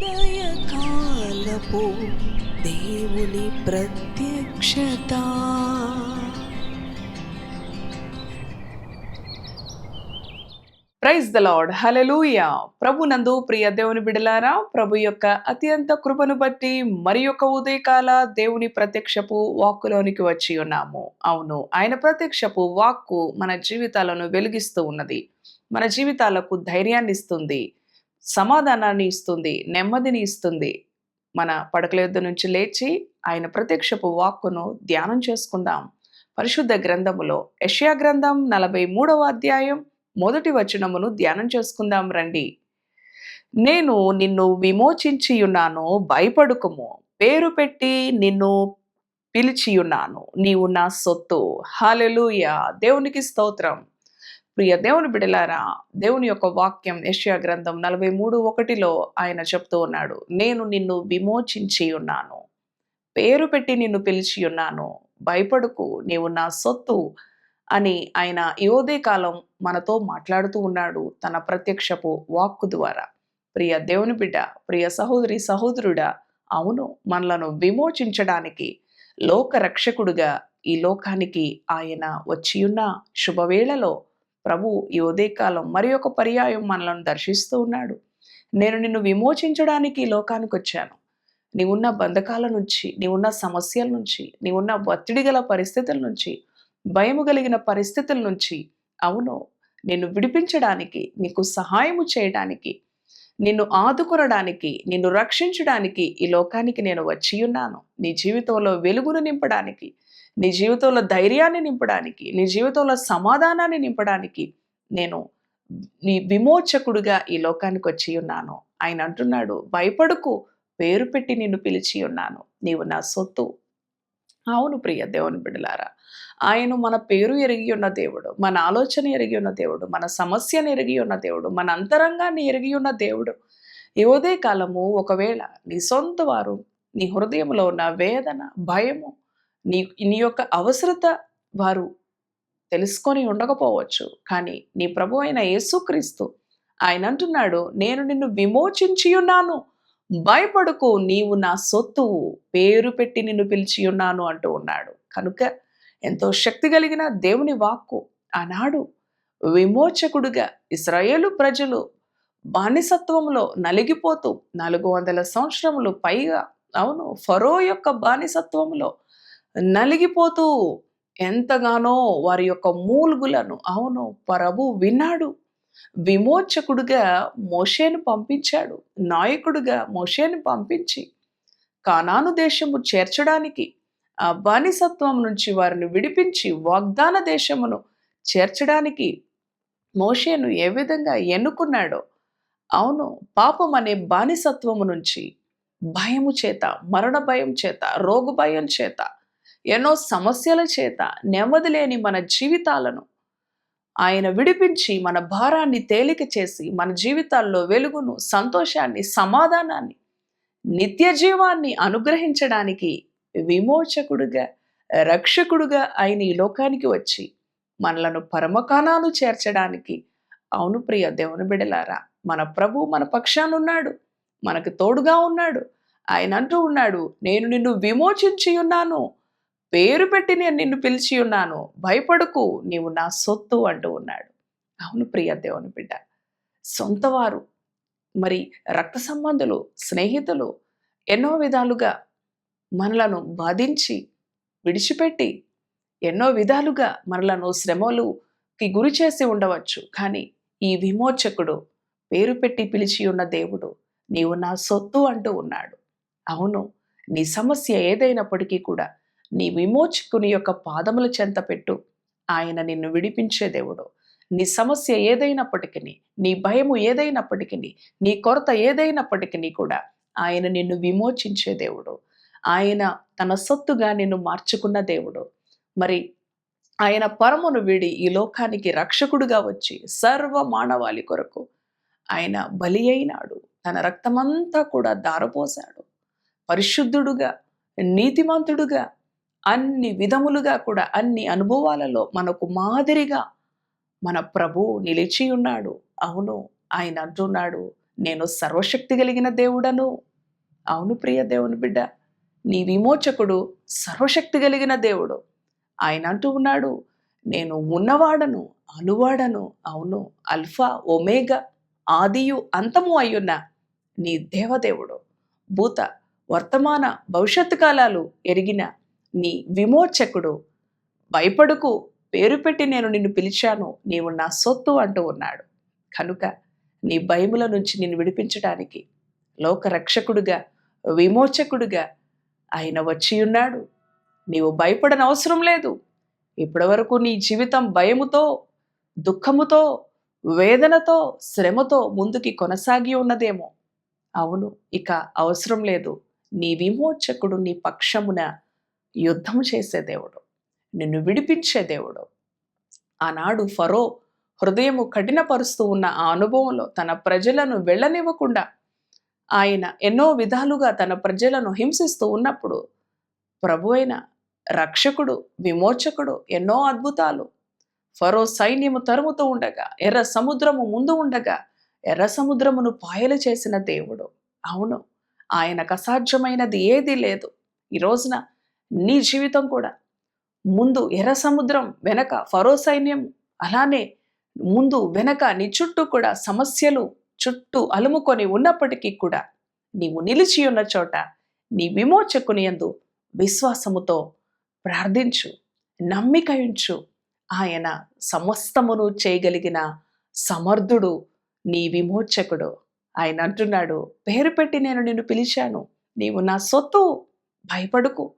ఉదయకాలపు దేవుని ప్రత్యక్షత. ప్రైజ్ ద లార్డ్ హలెలూయా ప్రభు నందు ప్రియ దేవుని బిడలారా ప్రభు యొక్క అత్యంత కృపను బట్టి మరి యొక్క ఉదయకాల దేవుని ప్రత్యక్షపు వాక్కులోనికి వచ్చి ఉన్నాము. అవును ఆయన ప్రత్యక్షపు వాక్కు మన జీవితాలను వెలిగిస్తూ ఉన్నది. మన జీవితాలకు ధైర్యాన్ని ఇస్తుంది. సమాధానాన్ని ఇస్తుంది నెమ్మదిని ఇస్తుంది. మన పడకల యొద్ద నుంచి లేచి ఆయన ప్రత్యక్షపు వాక్కును ధ్యానం చేసుకుందాం. పరిశుద్ధ గ్రంథములో యెషయా గ్రంథం నలభై మూడవ అధ్యాయం మొదటి వచనమును ధ్యానం చేసుకుందాం రండి. నేను నిన్ను విమోచించియున్నాను భయపడుకుము. పేరు పెట్టి నిన్ను పిలిచియున్నాను నీవు నా సొత్తు. హాలెలుయ దేవునికి స్తోత్రం. ప్రియ దేవుని బిడలారా దేవుని యొక్క వాక్యం యష్యా గ్రంథం నలభై మూడు ఒకటిలో ఆయన చెప్తూ ఉన్నాడు నేను నిన్ను విమోచించి ఉన్నాను పేరు పెట్టి నిన్ను పిలిచి ఉన్నాను భయపడుకు నీవు నా సొత్తు అని ఆయన యోదే కాలం మనతో మాట్లాడుతూ ఉన్నాడు తన ప్రత్యక్షపు వాక్కు ద్వారా. ప్రియ దేవుని బిడ్డ ప్రియ సహోదరి సహోదరుడా అవును మనలను విమోచించడానికి లోక రక్షకుడుగా ఈ లోకానికి ఆయన వచ్చియున్న శుభవేళలో ప్రభు ఈ ఉదయకాలం మరి ఒక పర్యాయం మనలను దర్శిస్తూ ఉన్నాడు. నేను నిన్ను విమోచించడానికి ఈ లోకానికి వచ్చాను. నీవున్న బంధకాల నుంచి నీవున్న సమస్యల నుంచి నీవున్న ఒత్తిడి గల పరిస్థితుల నుంచి భయము కలిగిన పరిస్థితుల నుంచి అవును నిన్ను విడిపించడానికి నీకు సహాయము చేయడానికి నిన్ను ఆదుకొనడానికి నిన్ను రక్షించడానికి ఈ లోకానికి నేను వచ్చి ఉన్నాను. నీ జీవితంలో వెలుగును నింపడానికి నీ జీవితంలో ధైర్యాన్ని నింపడానికి నీ జీవితంలో సమాధానాన్ని నింపడానికి నేను నీ విమోచకుడుగా ఈ లోకానికి వచ్చి ఉన్నాను. ఆయన అంటున్నాడు భయపడుకు పేరు పెట్టి నిన్ను పిలిచి ఉన్నాను. నీవు నా సొత్తు. అవును ప్రియ దేవుని బిడలారా ఆయన మన పేరు ఎరిగి ఉన్న దేవుడు మన ఆలోచన ఎరిగి ఉన్న దేవుడు మన సమస్యను ఎరిగి ఉన్న దేవుడు మన అంతరంగాన్ని ఎరిగి ఉన్న దేవుడు. యువదే కాలము ఒకవేళ నీ సొంత వారు నీ హృదయంలో ఉన్న వేదన భయము నీ నీ యొక్క అవసరత వారు తెలుసుకొని ఉండకపోవచ్చు. కానీ నీ ప్రభు అయిన యేసుక్రీస్తు ఆయన అంటున్నాడు నేను నిన్ను విమోచించి ఉన్నాను భయపడుకు నీవు నా సొత్తు పేరు పెట్టి నిన్ను పిలిచి ఉన్నాను అంటూ ఉన్నాడు. కనుక ఎంతో శక్తి కలిగిన దేవుని వాక్కు ఆనాడు విమోచకుడుగా ఇస్రాయేలు ప్రజలు బానిసత్వంలో నలిగిపోతూ నాలుగు వందల సంవత్సరములు పైగా అవును ఫరో యొక్క బానిసత్వంలో నలిగిపోతూ ఎంతగానో వారి యొక్క మూల్గులను అవును ప్రభు విన్నాడు. విమోచకుడుగా మోషేను పంపించాడు. నాయకుడుగా మోషేను పంపించి కానాను దేశము చేర్చడానికి ఆ బానిసత్వం నుంచి వారిని విడిపించి వాగ్దాన దేశమును చేర్చడానికి మోషేను ఏ విధంగా ఎన్నుకున్నాడో అవును పాపం అనే బానిసత్వము నుంచి భయము చేత మరణ భయం చేత రోగు భయం చేత ఎన్నో సమస్యల చేత నెమ్మది లేని మన జీవితాలను ఆయన విడిపించి మన భారాన్ని తేలిక చేసి మన జీవితాల్లో వెలుగును సంతోషాన్ని సమాధానాన్ని నిత్య జీవాన్ని అనుగ్రహించడానికి విమోచకుడుగా రక్షకుడుగా ఆయన ఈ లోకానికి వచ్చి మనలను పరమకాణాలు చేర్చడానికి అవును ప్రియ దేవుని బిడలారా మన ప్రభు మన పక్షానున్నాడు మనకు తోడుగా ఉన్నాడు ఆయన అంటూ ఉన్నాడు నేను నిన్ను విమోచించి ఉన్నాను పేరు పెట్టి నేను నిన్ను పిలిచి ఉన్నాను. భయపడకు. నీవు నా సొత్తు అంటూ ఉన్నాడు. అవును ప్రియ దేవుని బిడ్డ. సొంతవారు. మరి రక్త సంబంధులు స్నేహితులు ఎన్నో విధాలుగా మనలను బాధించి విడిచిపెట్టి ఎన్నో విధాలుగా మనలను శ్రమలుకి గురి చేసి ఉండవచ్చు. కానీ ఈ విమోచకుడు పేరు పెట్టి పిలిచి ఉన్న దేవుడు నీవు నా సొత్తు అంటూ ఉన్నాడు. అవును నీ సమస్య ఏదైనప్పటికీ కూడా నీ విమోచకుని యొక్క పాదముల చెంత పెట్టు. ఆయన నిన్ను విడిపించే దేవుడు. నీ సమస్య ఏదైనప్పటికీ నీ భయము ఏదైనప్పటికీ నీ కొరత ఏదైనప్పటికీ కూడా ఆయన నిన్ను విమోచించే దేవుడు. ఆయన తన సొత్తుగా నిన్ను మార్చుకున్న దేవుడు. మరి ఆయన పరమును విడి ఈ లోకానికి రక్షకుడుగా వచ్చి సర్వ మానవాళి కొరకు ఆయన బలి అయినాడు. తన రక్తమంతా కూడా దారపోశాడు. పరిశుద్ధుడుగా నీతిమంతుడుగా అన్ని విధములుగా కూడా అన్ని అనుభవాలలో మనకు మాదిరిగా మన ప్రభు నిలిచి ఉన్నాడు. అవును ఆయన అంటున్నాడు నేను సర్వశక్తి కలిగిన దేవుడను. అవును ప్రియ దేవుని బిడ్డ నీ విమోచకుడు సర్వశక్తి కలిగిన దేవుడు. ఆయన అంటూ ఉన్నాడు నేను ఉన్నవాడను అనువాడను. అవును అల్ఫా ఒమేగా ఆదియు అంతము అయ్యున్న నీ దేవదేవుడు. భూత వర్తమాన భవిష్యత్తు కాలాలు ఎరిగిన నీ విమోచకుడు. భయపడుకు. పేరు పెట్టి నేను నిన్ను పిలిచాను. నీవు నా సొత్తు అంటూ ఉన్నాడు. కనుక నీ భయముల నుంచి నిన్ను విడిపించడానికి లోక రక్షకుడుగా విమోచకుడుగా ఆయన వచ్చి ఉన్నాడు. నీవు భయపడని అవసరం లేదు. ఇప్పటివరకు నీ జీవితం భయముతో దుఃఖముతో వేదనతో శ్రమతో ముందుకి కొనసాగి ఉన్నదేమో. అవును ఇక అవసరం లేదు. నీ విమోచకుడు నీ పక్షమున యుద్ధం చేసే దేవుడు నిన్ను విడిపించే దేవుడు. ఆనాడు ఫరో హృదయము కఠినపరుస్తూ ఉన్న ఆ అనుభవంలో తన ప్రజలను వెళ్ళనివ్వకుండా ఆయన ఎన్నో విధాలుగా తన ప్రజలను హింసిస్తూ ఉన్నప్పుడు ప్రభు అయిన రక్షకుడు విమోచకుడు ఎన్నో అద్భుతాలు. ఫరో సైన్యము తరుముతూ ఉండగా ఎర్ర సముద్రము ముందు ఉండగా ఎర్ర సముద్రమును పాయలు చేసిన దేవుడు. అవును ఆయనకు అసాధ్యమైనది ఏదీ లేదు. ఈ రోజున నీ జీవితం కూడా. ముందు ఎర్ర సముద్రం వెనక ఫరో సైన్యం అలానే ముందు వెనక నీ చుట్టూ కూడా సమస్యలు చుట్టూ అలుముకొని ఉన్నప్పటికీ కూడా నీవు నిలిచి ఉన్న చోట నీ విమోచకుని యందు విశ్వాసముతో ప్రార్థించు నమ్మిక ఉంచు. ఆయన సమస్తమును చేయగలిగిన సమర్థుడు నీ విమోచకుడు. ఆయన అంటున్నాడు పేరు పెట్టి నేను నిన్ను పిలిచాను. నీవు నా సొత్తు భయపడుకు.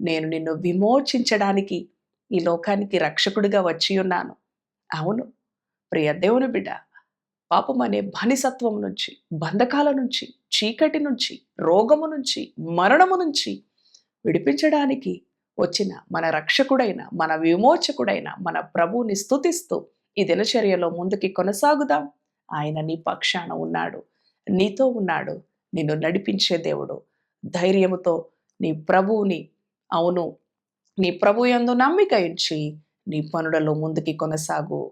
నేను నిన్ను విమోచించడానికి ఈ లోకానికి రక్షకుడిగా వచ్చి ఉన్నాను. అవును. ప్రియ దేవుని బిడ్డ పాపం అనే భనిసత్వం నుంచి బంధకాల నుంచి చీకటి నుంచి రోగము నుంచి మరణము నుంచి విడిపించడానికి వచ్చిన మన రక్షకుడైన మన విమోచకుడైన మన ప్రభువుని స్తుతిస్తూ ఈ దినచర్యలో ముందుకి కొనసాగుదాం. ఆయన నీ పక్షాన ఉన్నాడు. నీతో ఉన్నాడు. నిన్ను నడిపించే దేవుడు. ధైర్యముతో నీ ప్రభువుని అవును. నీ ప్రభు ఎందు నమ్మిక ఇచ్చి నీ పనులలో ముందుకి కొనసాగు.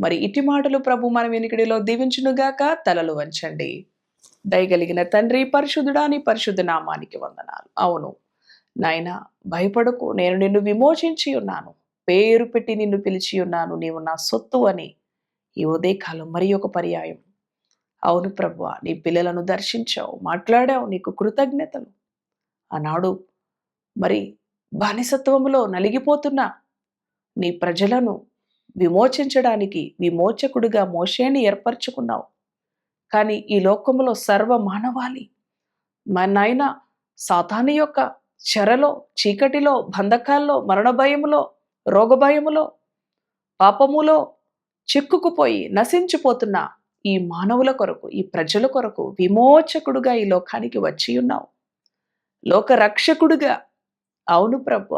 మరి ఇటు మాటలు ప్రభు మన వెనుకడిలో దీవించునుగాక తలలు వంచండి. దయగలిగిన తండ్రి పరిశుద్ధుడా నీ పరిశుద్ధ నామానికి వందనాలు. అవును. నాయన భయపడకు. నేను నిన్ను విమోచించి ఉన్నాను. పేరు పెట్టి నిన్ను పిలిచి ఉన్నాను. నీవు నా సొత్తు అని ఈ ఉదయకాలం మరి ఒక పర్యాయం. అవును ప్రభు నీ పిల్లలను దర్శించావు. మాట్లాడావు నీకు కృతజ్ఞతలు. ఆనాడు మరి బానిసత్వములో నలిగిపోతున్న నీ ప్రజలను విమోచించడానికి విమోచకుడిగా మోషేని ఏర్పరచుకున్నావు. కానీ ఈ లోకములో సర్వ మానవాళి మా నాయన సాతాని యొక్క చెరలో చీకటిలో బంధకాల్లో మరణ భయములో రోగ భయములో పాపములో చిక్కుకుపోయి నశించిపోతున్న ఈ మానవుల కొరకు ఈ ప్రజల కొరకు విమోచకుడుగా ఈ లోకానికి వచ్చి ఉన్నావు. లోక రక్షకుడుగా అవును ప్రభు.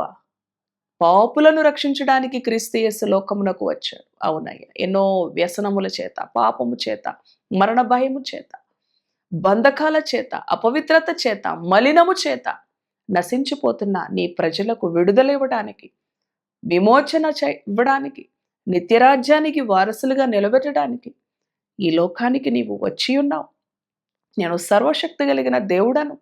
పాపులను రక్షించడానికి క్రీస్తు లోకమునకు వచ్చాడు అవునయ్య ఎన్నో వ్యసనముల చేత పాపము చేత మరణ భయము చేత బంధకాల చేత అపవిత్రత చేత మలినము చేత నశించిపోతున్న నీ ప్రజలకు విడుదల ఇవ్వడానికి విమోచన ఇవ్వడానికి నిత్యరాజ్యానికి వారసులుగా నిలబెట్టడానికి ఈ లోకానికి నీవు వచ్చి ఉన్నావు. నేను సర్వశక్తి కలిగిన దేవుడను.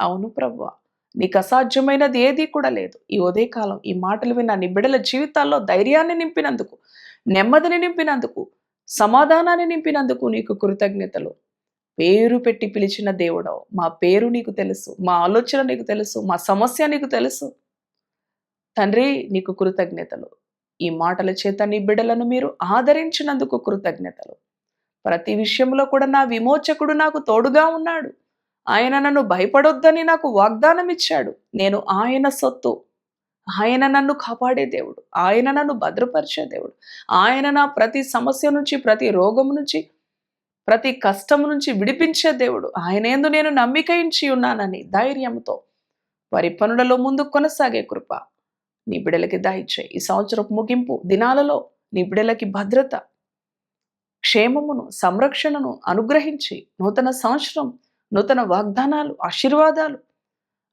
అవును ప్రభువ నీకు అసాధ్యమైనది ఏదీ కూడా లేదు. ఈ ఉదయకాలం ఈ మాటలు విన్న నీ బిడ్డల జీవితాల్లో ధైర్యాన్ని నింపినందుకు నెమ్మదిని నింపినందుకు సమాధానాన్ని నింపినందుకు నీకు కృతజ్ఞతలు. పేరు పెట్టి పిలిచిన దేవుడవు. మా పేరు నీకు తెలుసు. మా ఆలోచన నీకు తెలుసు. మా సమస్య నీకు తెలుసు. తండ్రి నీకు కృతజ్ఞతలు. ఈ మాటల చేత నీ బిడ్డలను మీరు ఆదరించినందుకు కృతజ్ఞతలు. ప్రతి విషయంలో కూడా నా విమోచకుడు నాకు తోడుగా ఉన్నాడు. ఆయన నన్ను భయపడొద్దని నాకు వాగ్దానం ఇచ్చాడు నేను ఆయన సొత్తు. ఆయన నన్ను కాపాడే దేవుడు. ఆయన నన్ను భద్రపరిచే దేవుడు. ఆయన నా ప్రతి సమస్య నుంచి ప్రతి రోగం నుంచి ప్రతి కష్టం నుంచి విడిపించే దేవుడు. ఆయన ఎందు నేను నమ్మిక ఇచ్చి ఉన్నానని ధైర్యంతో. వారి పనులలో ముందు కొనసాగే కృప. నీ బిడలకి దాయిచ్చే ఈ సంవత్సరపు ముగింపు దినాలలో నీ బిడలకి భద్రత క్షేమమును సంరక్షణను అనుగ్రహించి నూతన సంవత్సరం నూతన వాగ్దానాలు ఆశీర్వాదాలు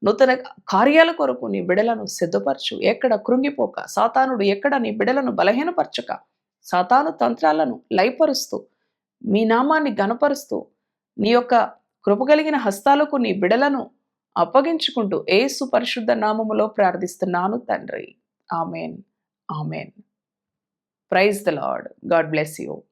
నూతన కార్యాల కొరకు నీ బిడలను సిద్ధపరచు. ఎక్కడ కృంగిపోక సాతానుడు ఎక్కడ నీ బిడలను బలహీనపరచక సాతాను తంత్రాలను లయపరుస్తూ మీ నామాన్ని గనపరుస్తూ నీ యొక్క కృపగలిగిన హస్తాలకు నీ బిడలను అప్పగించుకుంటూ ఏసు పరిశుద్ధ నామములో ప్రార్థిస్తున్నాను తండ్రి. Amen. Amen. Praise the Lord. God bless you.